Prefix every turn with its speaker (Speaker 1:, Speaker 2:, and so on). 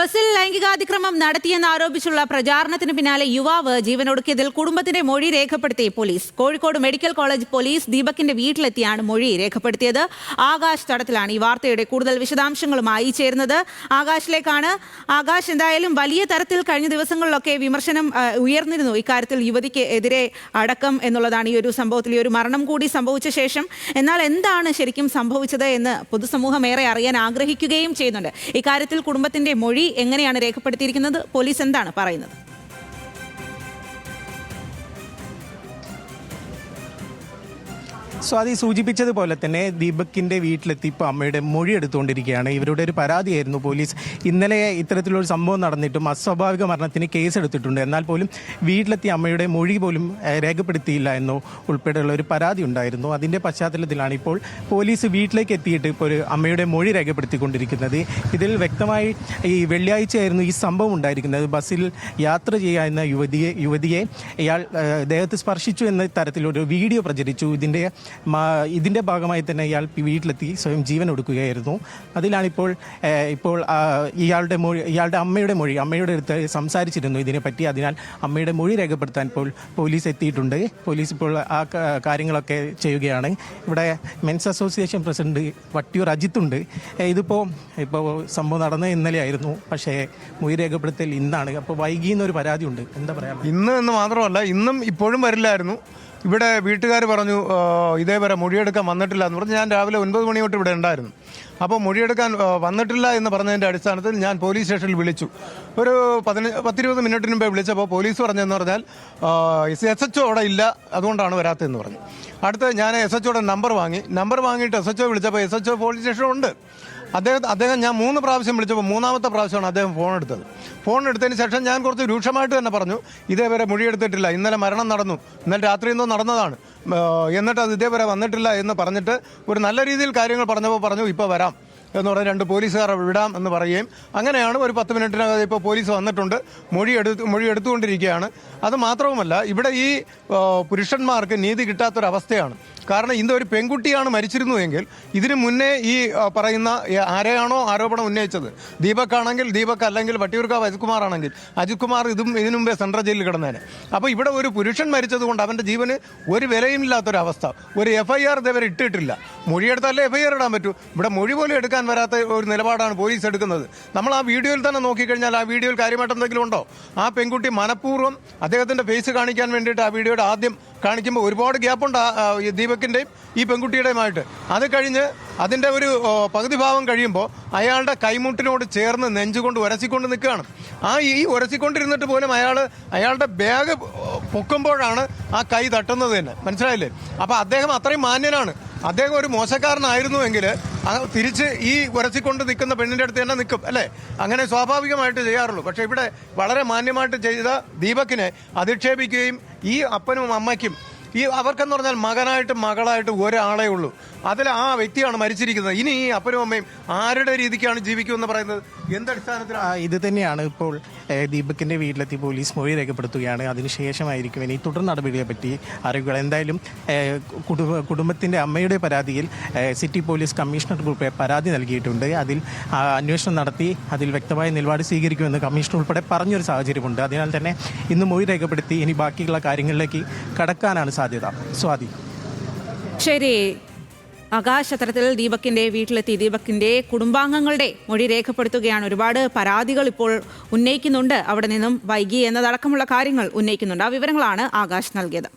Speaker 1: ബസ്സിൽ ലൈംഗികാതിക്രമം നടത്തിയെന്ന് ആരോപിച്ചുള്ള പ്രചാരണത്തിന് പിന്നാലെ യുവാവ് ജീവനൊടുക്കിയതിൽ കുടുംബത്തിന്റെ മൊഴി രേഖപ്പെടുത്തി police. Kozhikode medical college police ദീപക്കിന്റെ വീട്ടിലെത്തിയാണ് മൊഴി രേഖപ്പെടുത്തിയത്. ആകാശ് തടത്തിലാണ് ഈ വാർത്തയുടെ കൂടുതൽ വിശദാംശങ്ങളുമായി ചേരുന്നത്. ആകാശിലേക്കാണ്. ആകാശ് എന്തായാലും വലിയ തരത്തിൽ കഴിഞ്ഞ ദിവസങ്ങളിലൊക്കെ വിമർശനം ഉയർന്നിരുന്നു. ഇക്കാര്യത്തിൽ യുവതിക്ക് എതിരെ അടക്കം എന്നുള്ളതാണ് ഈ ഒരു സംഭവത്തിൽ ഈ ഒരു മരണം കൂടി സംഭവിച്ച ശേഷം. എന്നാൽ എന്താണ് ശരിക്കും സംഭവിച്ചത് എന്ന് പൊതുസമൂഹം ഏറെ അറിയാൻ ആഗ്രഹിക്കുകയും ചെയ്യുന്നുണ്ട്. ഇക്കാര്യത്തിൽ കുടുംബത്തിന്റെ മൊഴി എങ്ങനെയാണ് രേഖപ്പെടുത്തിയിരിക്കുന്നത്? പോലീസ് എന്താണ് പറയുന്നത്?
Speaker 2: സ്വാതി സൂചിപ്പിച്ചതുപോലെ തന്നെ ദീപക്കിന്റെ വീട്ടിലെത്തി ഇപ്പോൾ അമ്മയുടെ മൊഴി എടുത്തുകൊണ്ടിരിക്കുകയാണ്. ഇവരുടെ ഒരു പരാതിയായിരുന്നു പോലീസ്. ഇന്നലെ ഇത്തരത്തിലൊരു സംഭവം നടന്നിട്ടും അസ്വാഭാവിക മരണത്തിന് കേസ് എടുത്തിട്ടുണ്ട്. എന്നാൽ പോലും വീട്ടിലെത്തി അമ്മയുടെ മൊഴി പോലും രേഖപ്പെടുത്തിയില്ല എന്നോ ഉൾപ്പെടെയുള്ള ഒരു പരാതി ഉണ്ടായിരുന്നു. അതിന്റെ പശ്ചാത്തലത്തിലാണ് ഇപ്പോൾ പോലീസ് വീട്ടിലേക്ക് എത്തിയിട്ട് ഇപ്പോൾ ഒരു അമ്മയുടെ മൊഴി രേഖപ്പെടുത്തിക്കൊണ്ടിരിക്കുന്നത്. ഇതിൽ വ്യക്തമായി ഈ വെള്ളിയാഴ്ചയായിരുന്നു ഈ സംഭവം ഉണ്ടായിരിക്കുന്നത്. ബസ്സിൽ യാത്ര ചെയ്യാവുന്ന യുവതിയെ യുവതിയെ ഇയാൾ ദേഹത്ത് സ്പർശിച്ചു എന്ന തരത്തിലൊരു വീഡിയോ പ്രചരിച്ചു. ഇതിന്റെ ഇതിന്റെ ഭാഗമായി തന്നെ ഇയാൾ വീട്ടിലെത്തി സ്വയം ജീവൻ എടുക്കുകയായിരുന്നു. അതിലാണിപ്പോൾ ഇപ്പോൾ ഇയാളുടെ മൊഴി ഇയാളുടെ അമ്മയുടെ മൊഴി അമ്മയുടെ അടുത്ത് സംസാരിച്ചിരുന്നു ഇതിനെപ്പറ്റി. അതിനാൽ അമ്മയുടെ മൊഴി രേഖപ്പെടുത്താൻ ഇപ്പോൾ പോലീസ് എത്തിയിട്ടുണ്ട്. പോലീസ് ഇപ്പോൾ ആ കാര്യങ്ങളൊക്കെ ചെയ്യുകയാണ്. ഇവിടെ മെൻസ് അസോസിയേഷൻ പ്രസിഡന്റ് വട്ടിയൂർ അജിത്തുണ്ട് ഇതിപ്പോൾ ഇപ്പോൾ സംഭവം നടന്നത് ഇന്നലെയായിരുന്നു. പക്ഷേ മൊഴി രേഖപ്പെടുത്തൽ ഇന്നാണ്. അപ്പോൾ വൈകിയെന്നൊരു പരാതിയുണ്ട് എന്താ പറയാ
Speaker 3: ഇന്ന് എന്ന് മാത്രമല്ല ഇന്നും ഇപ്പോഴും വരില്ലായിരുന്നു. ഇവിടെ വീട്ടുകാർ പറഞ്ഞു ഇതേവരെ മൊഴിയെടുക്കാൻ വന്നിട്ടില്ല എന്ന് പറഞ്ഞ് ഞാൻ രാവിലെ ഒൻപത് മണി തൊട്ട് ഇവിടെ ഉണ്ടായിരുന്നു. അപ്പോൾ മൊഴിയെടുക്കാൻ വന്നിട്ടില്ല എന്ന് പറഞ്ഞതിന്റെ അടിസ്ഥാനത്തിൽ ഞാൻ പോലീസ് സ്റ്റേഷനിൽ വിളിച്ചു. ഒരു പതിനഞ്ച് പത്തിരുപത് മിനിറ്റിന് മുമ്പേ വിളിച്ചപ്പോൾ പോലീസ് പറഞ്ഞതെന്ന് പറഞ്ഞാൽ എസ് എച്ച് അവിടെ ഇല്ല അതുകൊണ്ടാണ് വരാത്തതെന്ന് പറഞ്ഞു. അടുത്ത് ഞാൻ എസ് എച്ച് നമ്പർ വാങ്ങി. നമ്പർ വാങ്ങിയിട്ട് എസ് എച്ച് വിളിച്ചപ്പോൾ എസ് എച്ച് പോലീസ് സ്റ്റേഷനുണ്ട് അദ്ദേഹം അദ്ദേഹം ഞാൻ മൂന്ന് പ്രാവശ്യം വിളിച്ചപ്പോൾ മൂന്നാമത്തെ പ്രാവശ്യമാണ് അദ്ദേഹം ഫോൺ എടുത്തത്. ഫോൺ എടുത്തതിന് ശേഷം ഞാൻ കുറച്ച് രൂക്ഷമായിട്ട് തന്നെ പറഞ്ഞു ഇതേവരെ മൊഴിയെടുത്തിട്ടില്ല ഇന്നലെ മരണം നടന്നു. ഇന്നലെ രാത്രി എന്തോ നടന്നതാണ്. എന്നിട്ട് അത് ഇതേവരെ വന്നിട്ടില്ല എന്ന് പറഞ്ഞിട്ട് ഒരു നല്ല രീതിയിൽ കാര്യങ്ങൾ പറഞ്ഞപ്പോൾ പറഞ്ഞു ഇപ്പോൾ വരാം. എന്ന് പറഞ്ഞ് രണ്ട് പോലീസുകാരെ വിടാം എന്ന് പറയുകയും അങ്ങനെയാണ് ഒരു പത്ത് മിനിറ്റിനകം ഇപ്പോൾ പോലീസ് വന്നിട്ടുണ്ട് മൊഴി എടുത്ത് മൊഴി എടുത്തുകൊണ്ടിരിക്കുകയാണ്. അത് മാത്രവുമല്ല ഇവിടെ ഈ പുരുഷന്മാർക്ക് നീതി കിട്ടാത്തൊരവസ്ഥയാണ്. കാരണം ഇന്ന് ഒരു പെൺകുട്ടിയാണ് മരിച്ചിരുന്നുവെങ്കിൽ ഇതിനു മുന്നേ ഈ പറയുന്ന ആരെയാണോ ആരോപണം ഉന്നയിച്ചത്? ദീപക് ആണെങ്കിൽ ദീപക് അല്ലെങ്കിൽ വട്ടിയൂർക്കാവ് അജിത് കുമാർ ആണെങ്കിൽ അജിത് കുമാർ ഇതും ഇതിനു മുമ്പേ സെൻട്രൽ ജയിലിൽ കിടന്നേനെ. അപ്പോൾ ഇവിടെ ഒരു പുരുഷൻ മരിച്ചതുകൊണ്ട് അവന്റെ ജീവന് ഒരു വിലയും ഇല്ലാത്തൊരവസ്ഥ ഒരു എഫ് ഐ ആർ ഇതേവരെ ഇട്ടിട്ടില്ല. മൊഴിയെടുത്താലേ എഫ് ഐ ആർ ഇടാൻ പറ്റൂ. ഇവിടെ മൊഴി പോലും എടുക്കാൻ വരാത്ത ഒരു നിലപാടാണ് പോലീസ് എടുക്കുന്നത്. നമ്മൾ ആ വീഡിയോയിൽ തന്നെ നോക്കിക്കഴിഞ്ഞാൽ ആ വീഡിയോയിൽ കാര്യമായിട്ട് എന്തെങ്കിലും ഉണ്ടോ? ആ പെൺകുട്ടി മനഃപൂർവം അദ്ദേഹത്തിന്റെ ഫേസ് കാണിക്കാൻ വേണ്ടിയിട്ട് ആ വീഡിയോയുടെ ആദ്യം കാണിക്കുമ്പോൾ ഒരുപാട് ഗ്യാപ്പുണ്ട് ദീപക്കിന്റെയും ഈ പെൺകുട്ടിയുടെയുമായിട്ട്. അത് കഴിഞ്ഞ് അതിന്റെ ഒരു പകുതി ഭാവം കഴിയുമ്പോൾ അയാളുടെ കൈമുട്ടിനോട് ചേർന്ന് നെഞ്ചുകൊണ്ട് ഉരസിക്കൊണ്ട് നിൽക്കുകയാണ്. ആ ഈ ഉരസിക്കൊണ്ടിരുന്നിട്ട് പോലും അയാൾ അയാളുടെ ബാഗ് പൊക്കുമ്പോഴാണ് ആ കൈ തട്ടുന്നത് തന്നെ. മനസ്സിലായില്ലേ? അപ്പോൾ അദ്ദേഹം അത്രയും മാന്യനാണ്. അദ്ദേഹം ഒരു മോശക്കാരനായിരുന്നുവെങ്കിൽ തിരിച്ച് ഈ ഉരസിക്കൊണ്ട് നിൽക്കുന്ന പെണ്ണിന്റെ അടുത്ത് തന്നെ നിൽക്കും അല്ലേ? അങ്ങനെ സ്വാഭാവികമായിട്ട് ചെയ്യാറുള്ളൂ. പക്ഷെ ഇവിടെ വളരെ മാന്യമായിട്ട് ചെയ്ത ദീപക്കിനെ അധിക്ഷേപിക്കുകയും ഈ അപ്പനും അമ്മയ്ക്കും ഈ അവർക്കെന്ന് പറഞ്ഞാൽ മകനായിട്ടും മകളായിട്ടും ഒരാളേ ഉള്ളൂ. അതിൽ ആ വ്യക്തിയാണ് മരിച്ചിരിക്കുന്നത്. ഇനി അപ്പനും അമ്മയും ആരുടെ രീതിക്കാണ് ജീവിക്കുമെന്ന് പറയുന്നത്? എന്തടിസ്ഥാനത്തിലാണ്
Speaker 2: ആ, ഇത് തന്നെയാണ് ഇപ്പോൾ ദീപക്കിന്റെ ദീപകിന്റെ വീട്ടിലെത്തി പോലീസ് മൊഴി രേഖപ്പെടുത്തുകയാണ്. അതിനുശേഷമായിരിക്കും ഇനി തുടർ നടപടിയെ പറ്റി അറിയുക എന്തായാലും കുടുംബ കുടുംബത്തിന്റെ അമ്മയുടെ പരാതിയിൽ സിറ്റി പോലീസ് കമ്മീഷണർ ഗ്രൂപ്പ് പരാതി നൽകിയിട്ടുണ്ട്. അതിൽ അന്വേഷണം നടത്തി അതിൽ വ്യക്തമായ നിലപാട് സ്വീകരിക്കുമെന്ന് കമ്മീഷണർ ഉൾപ്പെടെ പറഞ്ഞൊരു സാഹചര്യമുണ്ട്. അതിനാൽ തന്നെ ഇന്ന് മൊഴി രേഖപ്പെടുത്തി ഇനി ബാക്കിയുള്ള കാര്യങ്ങളിലേക്ക് കടക്കാനാണ് സാധ്യത. സ്വാതി.
Speaker 1: ശരി. ആകാശ് ദീപക്കിന്റെ വീട്ടിലെത്തി. ദീപക്കിന്റെ കുടുംബാംഗങ്ങളുടെ മൊഴി രേഖപ്പെടുത്തുകയാണ്. ഒരുപാട് പരാതികൾ ഇപ്പോൾ ഉന്നയിക്കുന്നുണ്ട്. അവിടെ നിന്നും വൈകി എന്നതടക്കമുള്ള കാര്യങ്ങൾ ഉന്നയിക്കുന്നുണ്ട്. ആ വിവരങ്ങളാണ് ആകാശ് നൽകിയത്.